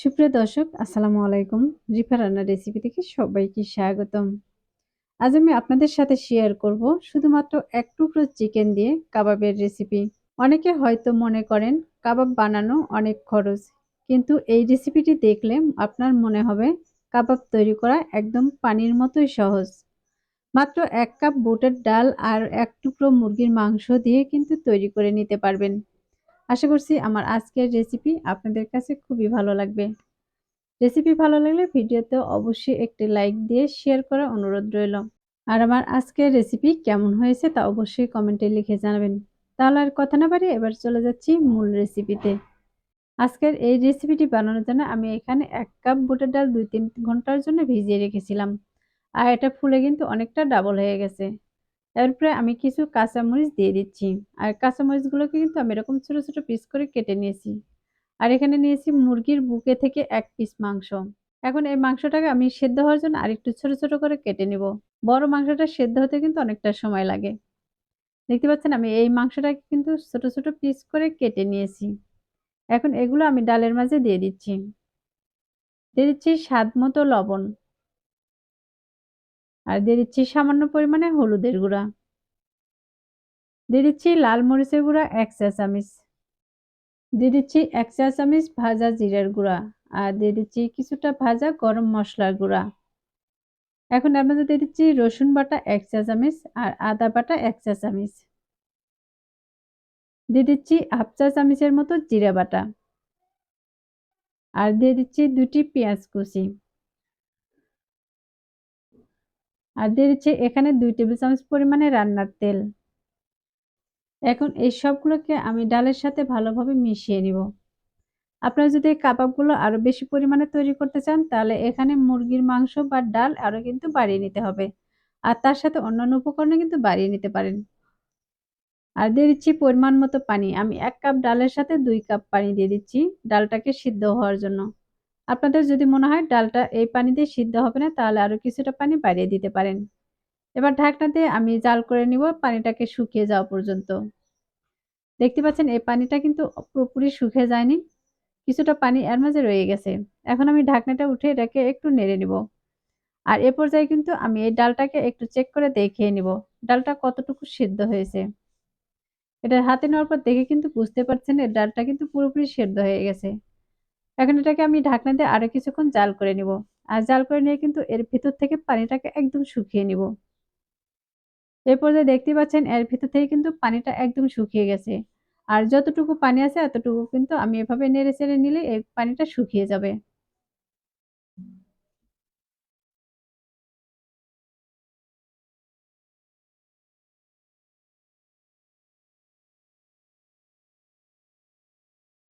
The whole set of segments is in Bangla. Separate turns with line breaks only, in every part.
সুপ্রিয় দর্শক, আসসালামু আলাইকুম। রিফা রান্নার রেসিপি থেকে সবাইকে স্বাগতম। আজ আমি আপনাদের সাথে শেয়ার করব শুধুমাত্র এক টুকরো চিকেন দিয়ে কাবাবের রেসিপি অনেকে হয়তো মনে করেন কাবাব বানানো অনেক খরচ, কিন্তু এই রেসিপিটি দেখলে আপনার মনে হবে কাবাব তৈরি করা একদম পানির মতোই সহজ। মাত্র এক কাপ বুটের ডাল আর এক টুকরো মুরগির মাংস দিয়ে কিন্তু তৈরি করে নিতে পারবেন। আশা করছি আমার আজকের রেসিপি আপনাদের কাছে খুবই ভালো লাগবে। রেসিপি ভালো লাগলে ভিডিওতে অবশ্যই একটি লাইক দিয়ে শেয়ার করার অনুরোধ রইল। আর আমার আজকের রেসিপি কেমন হয়েছে তা অবশ্যই কমেন্টে লিখে জানাবেন। তাহলে আর কথা না বাড়ি এবার চলে যাচ্ছি মূল রেসিপিতে আজকের এই রেসিপিটি বানানোর জন্য আমি এখানে এক কাপ বুটের ডাল দুই তিন ঘণ্টার জন্য ভিজিয়ে রেখেছিলাম। আর এটা ফুলে কিন্তু অনেকটা ডাবল হয়ে গেছে। এরপরে আমি কিছু কাঁচামরিচ দিয়ে দিচ্ছি। আর কাঁচামরিচগুলোকে কিন্তু আমি এরকম ছোটো ছোটো পিস করে কেটে নিয়েছি। আর এখানে নিয়েছি মুরগির বুকে থেকে এক পিস মাংস। এখন এই মাংসটাকে আমি সেদ্ধ হওয়ার জন্য আরেকটু ছোট ছোট করে কেটে নিব। বড় মাংসটা সেদ্ধ হতে কিন্তু অনেকটা সময় লাগে। দেখতে পাচ্ছেন আমি এই মাংসটাকে কিন্তু ছোট ছোট পিস করে কেটে নিয়েছি। এখন এগুলো আমি ডালের মাঝে দিয়ে দিচ্ছি। দিয়ে দিচ্ছি স্বাদ মতো লবণ। আর দিয়ে দিচ্ছি সামান্য পরিমাণে হলুদের গুঁড়া। দিয়ে দিচ্ছি লাল মরিচের গুঁড়া এক চা চামিচ। দিয়ে দিচ্ছি এক চা চামিচ ভাজা জিরার গুঁড়া আর দিয়ে দিচ্ছি কিছুটা ভাজা গরম মশলার গুঁড়া। এখন আপনাদের দিয়ে দিচ্ছি রসুন বাটা এক চা চামিচ আর আদা বাটা এক চা চামিচ। দিয়ে দিচ্ছি হাফ চা চামিচের মতো জিরা বাটা। আর দিয়ে দিচ্ছি দুটি পেঁয়াজ কুচি। আর দিয়ে দিচ্ছি এখানে দুই টেবিল চামচ পরিমাণে রান্নার তেল। এখন এই সবগুলোকে আমি ডালের সাথে ভালোভাবে মিশিয়ে নিব। আপনারা যদি কাবাবগুলো আরও বেশি পরিমাণে তৈরি করতে চান, তাহলে এখানে মুরগির মাংস বা ডাল আরও কিন্তু বাড়িয়ে নিতে হবে। আর তার সাথে অন্যান্য উপকরণে কিন্তু বাড়িয়ে নিতে পারেন। আর দিয়ে দিচ্ছি পরিমাণ মতো পানি। আমি এক কাপ ডালের সাথে দুই কাপ পানি দিয়ে দিচ্ছি। ডালটাকে সিদ্ধ হওয়ার জন্য। আপনাদের যদি মনে হয় ডালটা এই পানি দিয়ে সিদ্ধ হবে না, তাহলে আরও কিছুটা পানি বাড়িয়ে দিতে পারেন। এবার ঢাকনা দিয়ে আমি জাল করে নিব, পানিটাকে শুকিয়ে যাওয়া পর্যন্ত। দেখতে পাচ্ছেন, এই পানিটা কিন্তু পুরোপুরি শুকিয়ে যায়নি, কিছুটা পানি এর মাঝে রয়ে গেছে। এখন আমি ঢাকনাটা উঠে এটাকে একটু নেড়ে নিব। আর এ পর্যায়ে কিন্তু আমি এই ডালটাকে একটু চেক করে দেখিয়ে নিব, ডালটা কতটুকু সিদ্ধ হয়েছে। এটা হাতে নেওয়ার পর দেখে কিন্তু বুঝতে পারছেন, এই ডালটা কিন্তু পুরোপুরি সেদ্ধ হয়ে গেছে। এখন এটাকে আমি ঢাকনা দিয়ে আরও কিছুক্ষণ জাল করে নিব। আর জাল করে নিয়ে কিন্তু এর ভিতর থেকে পানিটাকে একদম শুকিয়ে নিব। এরপর যে দেখতে পাচ্ছেন এর ভিতর থেকে কিন্তু পানিটা একদম শুকিয়ে গেছে। আর যতটুকু পানি আছে এতটুকু কিন্তু আমি এভাবে নেড়ে চেড়ে নিলে এই পানিটা শুকিয়ে যাবে।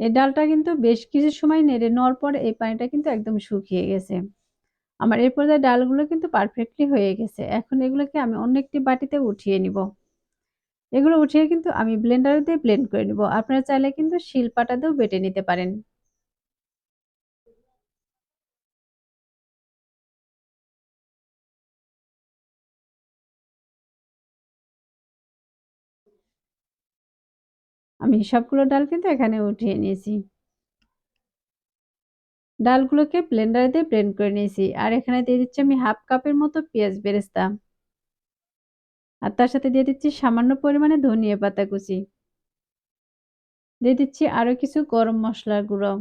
এই ডালটা কিন্তু বেশ কিছু সময় নেড়ে নেওয়ার পর এই পানিটা কিন্তু একদম শুকিয়ে গেছে। আমার এই পর্যায়ে ডালগুলো কিন্তু পারফেক্টলি হয়ে গেছে। এখন এগুলোকে আমি অন্য একটি বাটিতে উঠিয়ে নিব। এগুলো উঠিয়ে কিন্তু আমি ব্লেন্ডারে দিয়ে ব্লেন্ড করে নিব। আপনারা চাইলে কিন্তু শিল পাটাতেও বেটে নিতে পারেন। আমি সবগুলো ডাল কিন্তু এখানে উঠিয়ে নিয়েছি। ডালগুলোকে ব্লেন্ডারে দিয়ে ব্লেন্ড করে নিয়েছি। আর এখানে দিয়ে দিচ্ছি আমি হাফ কাপের মতো পেঁয়াজ বেরেস্তা। আর তার সাথে দিয়ে দিচ্ছি সামান্য পরিমাণে ধনিয়া পাতা কুচি। দিয়ে দিচ্ছি আরও কিছু গরম মশলার গুঁড়ো।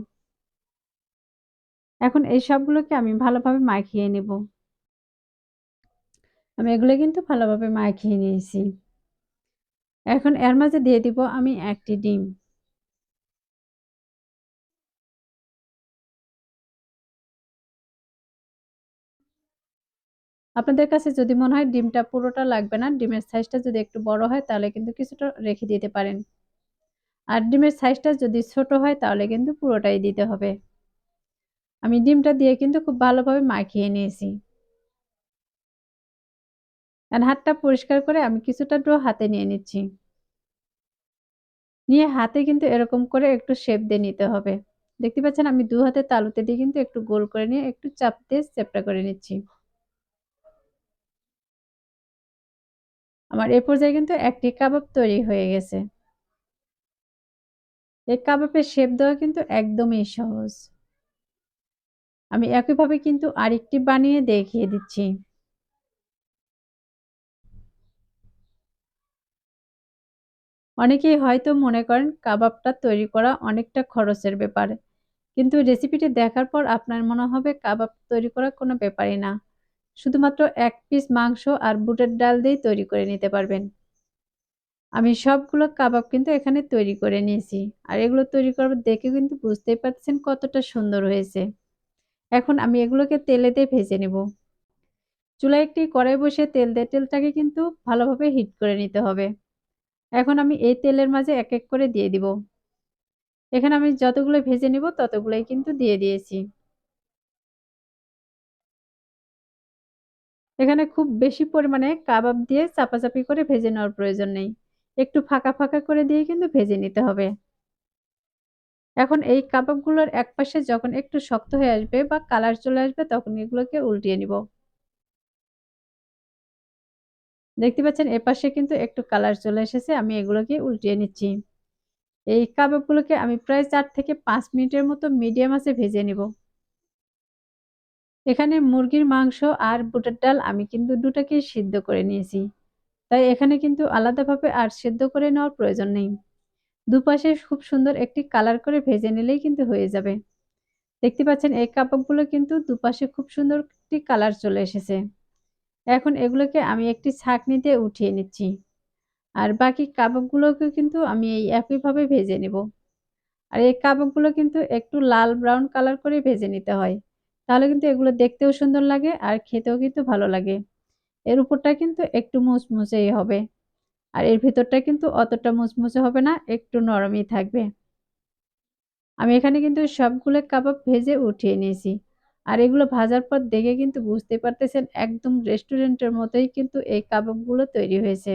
এখন এই সবগুলোকে আমি ভালোভাবে মাখিয়ে নেব। আমি এগুলো কিন্তু ভালোভাবে মাখিয়ে নিয়েছি। এখন এর মাঝে দিয়ে দিব আমি একটি ডিম। আপনাদের কাছে যদি মনে হয় ডিমটা পুরোটা লাগবে না, ডিমের সাইজটা যদি একটু বড় হয়, তাহলে কিন্তু কিছুটা রেখে দিতে পারেন। আর ডিমের সাইজটা যদি ছোট হয়, তাহলে কিন্তু পুরোটাই দিতে হবে। আমি ডিমটা দিয়ে কিন্তু খুব ভালোভাবে মাখিয়ে নিয়েছি। আর হাতটা পরিষ্কার করে আমি কিছুটা ডো হাতে নিয়ে নিচ্ছি। নিয়ে হাতে কিন্তু এরকম করে একটু শেপ দিয়ে নিতে হবে। দেখতে পাচ্ছেন আমি দু হাতে তালুতে দিয়ে কিন্তু একটু গোল করে নিয়ে একটু চাপ দিয়ে চেপটা করে নিচ্ছি। আমার এ পর্যায়ে কিন্তু একটি কাবাব তৈরি হয়ে গেছে। এই কাবাবের শেপ দেওয়া কিন্তু একদমই সহজ। আমি একইভাবে কিন্তু আরেকটি বানিয়ে দেখিয়ে দিচ্ছি। অনেকেই হয়তো মনে করেন কাবাবটা তৈরি করা অনেকটা খরচের ব্যাপার। কিন্তু রেসিপিটি দেখার পর আপনার মনে হবে কাবাব তৈরি করা কোনো ব্যাপারই না। শুধুমাত্র এক পিস মাংস আর বুটের ডাল দিয়েই তৈরি করে নিতে পারবেন। আমি সবগুলো কাবাব কিন্তু এখানে তৈরি করে নিয়েছি। আর এগুলো তৈরি করার দেখে কিন্তু বুঝতেই পারছেন কতটা সুন্দর হয়েছে। এখন আমি এগুলোকে তেলে দিয়ে ভেজে নেব। চুলায় একটি কড়াই বসে তেল দিয়ে তেলটাকে কিন্তু ভালোভাবে হিট করে নিতে হবে। এখন আমি এই তেলের মাঝে এক এক করে দিয়ে দিব। এখানে আমি যতগুলো ভেজে নিব, ততগুলোই কিন্তু দিয়ে দিয়েছি। এখানে খুব বেশি পরিমাণে কাবাব দিয়ে চাপাচাপি করে ভেজে নেওয়ার প্রয়োজন নেই। একটু ফাঁকা ফাঁকা করে দিয়ে কিন্তু ভেজে নিতে হবে। এখন এই কাবাবগুলোর এক পাশে যখন একটু শক্ত হয়ে আসবে বা কালার চলে আসবে, তখন এগুলোকে উল্টিয়ে নিব। দেখতে পাচ্ছেন, এপাশে কিন্তু একটু কালার চলে এসেছে, আমি এগুলোকে উল্টিয়ে নিচ্ছি। এই কাবাবগুলোকে আমি প্রায় চার থেকে পাঁচ মিনিটের মতো মিডিয়াম আছে ভেজে নিব। এখানে মুরগির মাংস আর বুটের ডাল আমি কিন্তু দুটাকেই সিদ্ধ করে নিয়েছি। তাই এখানে কিন্তু আলাদাভাবে আর সিদ্ধ করে নেওয়ার প্রয়োজন নেই। দুপাশে খুব সুন্দর একটি কালার করে ভেজে নিলেই কিন্তু হয়ে যাবে। দেখতে পাচ্ছেন, এই কাবাবগুলো কিন্তু দুপাশে খুব সুন্দর একটি কালার চলে এসেছে। এখন এগুলোকে আমি একটি ছাঁকনিতে উঠিয়ে নিচ্ছি। আর বাকি কাবাবগুলোকে কিন্তু আমি এই একইভাবে ভেজে নেব। আর এই কাবাবগুলো কিন্তু একটু লাল ব্রাউন কালার করে ভেজে নিতে হয়। তাহলে কিন্তু এগুলো দেখতেও সুন্দর লাগে আর খেতেও কিন্তু ভালো লাগে। এর উপরটা কিন্তু একটু মুচমুচেই হবে। আর এর ভিতরটা কিন্তু অতটা মুচমুচে হবে না, একটু নরমই থাকবে। আমি এখানে কিন্তু সবগুলো কাবাব ভেজে উঠিয়ে নিয়েছি। আর এগুলো ভাজার পর দেখে কিন্তু বুঝতে পারতেছেন একদম রেস্টুরেন্টের মতোই কিন্তু এই কাবাবগুলো তৈরি হয়েছে।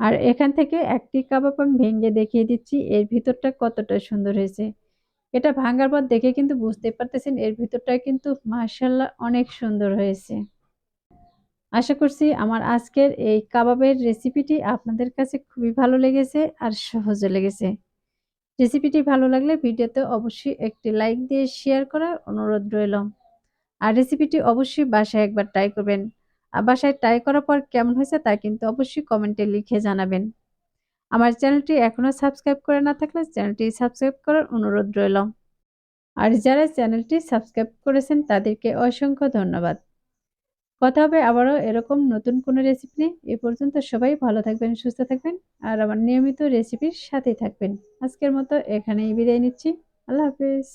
আর এখান থেকে একটি কাবাব আমি ভেঙে দেখিয়ে দিচ্ছি, এর ভিতরটা কতটা সুন্দর হয়েছে। এটা ভাঙার পর দেখে কিন্তু বুঝতে পারতেছেন এর ভিতরটা কিন্তু মার্শাল্লাহ অনেক সুন্দর হয়েছে। আশা করছি আমার আজকের এই কাবাবের রেসিপিটি আপনাদের কাছে খুবই ভালো লেগেছে আর সহজে লেগেছে। রেসিপিটি ভালো লাগলে ভিডিওতে অবশ্যই একটি লাইক দিয়ে শেয়ার করার অনুরোধ রইল। আর রেসিপিটি অবশ্যই বাসায় একবার ট্রাই করবেন। আর বাসায় ট্রাই করার পর কেমন হয়েছে তা কিন্তু অবশ্যই কমেন্টে লিখে জানাবেন। আমার চ্যানেলটি এখনও সাবস্ক্রাইব করে না থাকলে চ্যানেলটি সাবস্ক্রাইব করার অনুরোধ রইল। আর যারা চ্যানেলটি সাবস্ক্রাইব করেছেন তাদেরকে অসংখ্য ধন্যবাদ। কথা হবে আবারও এরকম নতুন কোনো রেসিপি নিয়ে। এ পর্যন্ত সবাই ভালো থাকবেন, সুস্থ থাকবেন আর আমার নিয়মিত রেসিপির সাথেই থাকবেন। আজকের মতো এখানেই বিদায় নিচ্ছি। আল্লাহ হাফেজ।